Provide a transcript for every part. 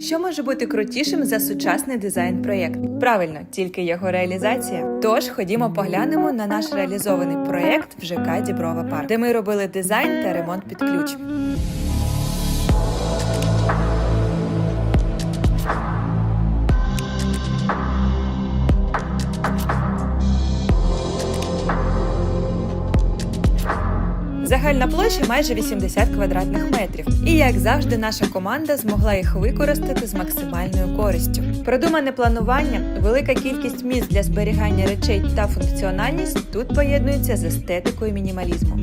Що може бути крутішим за сучасний дизайн-проєкт? Правильно, тільки його реалізація. Тож ходімо поглянемо на наш реалізований проєкт в ЖК Діброва Парк, де ми робили дизайн та ремонт під ключ. Загальна площа майже 80 квадратних метрів. І як завжди, наша команда змогла їх використати з максимальною користю. Продумане планування, велика кількість місць для зберігання речей та функціональність тут поєднуються з естетикою мінімалізму.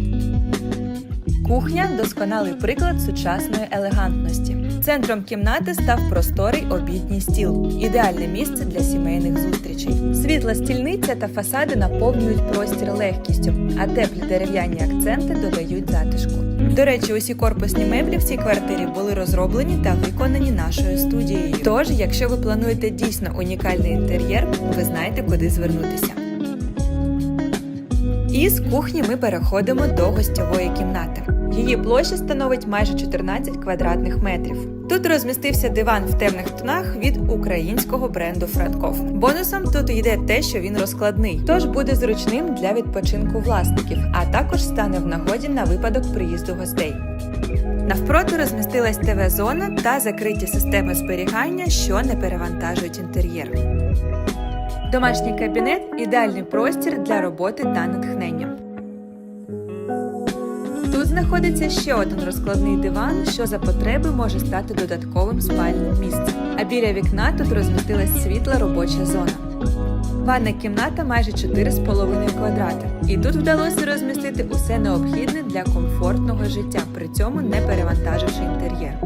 Кухня досконалий приклад сучасної елегантності. Центром кімнати став просторий обідній стіл, ідеальне місце для сімейних зустрічей. Світла стільниця та фасади наповнюють простір легкістю, а теплі дерев'яні акценти додають затишку. До речі, усі корпусні меблі в цій квартирі були розроблені та виконані нашою студією. Тож, якщо ви плануєте дійсно унікальний інтер'єр, ви знаєте, куди звернутися. І з кухні ми переходимо до гостьової кімнати. Її площа становить майже 14 квадратних метрів. Тут розмістився диван в темних тонах від українського бренду Франков. Бонусом тут йде те, що він розкладний, тож буде зручним для відпочинку власників, а також стане в нагоді на випадок приїзду гостей. Навпроти розмістилась ТВ-зона та закриті системи зберігання, що не перевантажують інтер'єр. Домашній кабінет ідеальний простір для роботи та натхнення. Тут знаходиться ще один розкладний диван, що за потреби може стати додатковим спальним місцем. А біля вікна тут розмістилась світла робоча зона. Ванна кімната майже 4,5 квадрати. І тут вдалося розмістити усе необхідне для комфортного життя, при цьому не перевантаживши інтер'єр.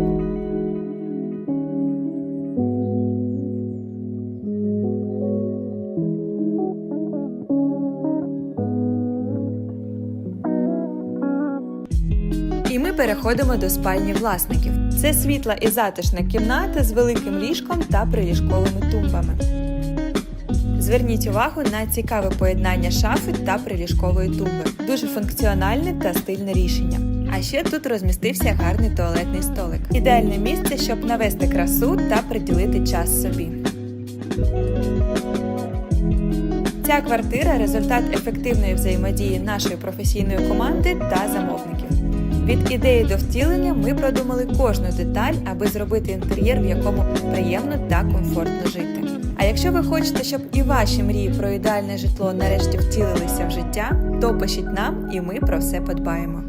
Переходимо до спальні власників. Це світла і затишна кімната з великим ліжком та приліжковими тумбами. Зверніть увагу на цікаве поєднання шафи та приліжкової тумби. Дуже функціональне та стильне рішення. А ще тут розмістився гарний туалетний столик. Ідеальне місце, щоб навести красу та приділити час собі. Ця квартира результат ефективної взаємодії нашої професійної команди та замовників. Від ідеї до втілення ми продумали кожну деталь, аби зробити інтер'єр, в якому приємно та комфортно жити. А якщо ви хочете, щоб і ваші мрії про ідеальне житло нарешті втілилися в життя, то пишіть нам, і ми про все подбаємо.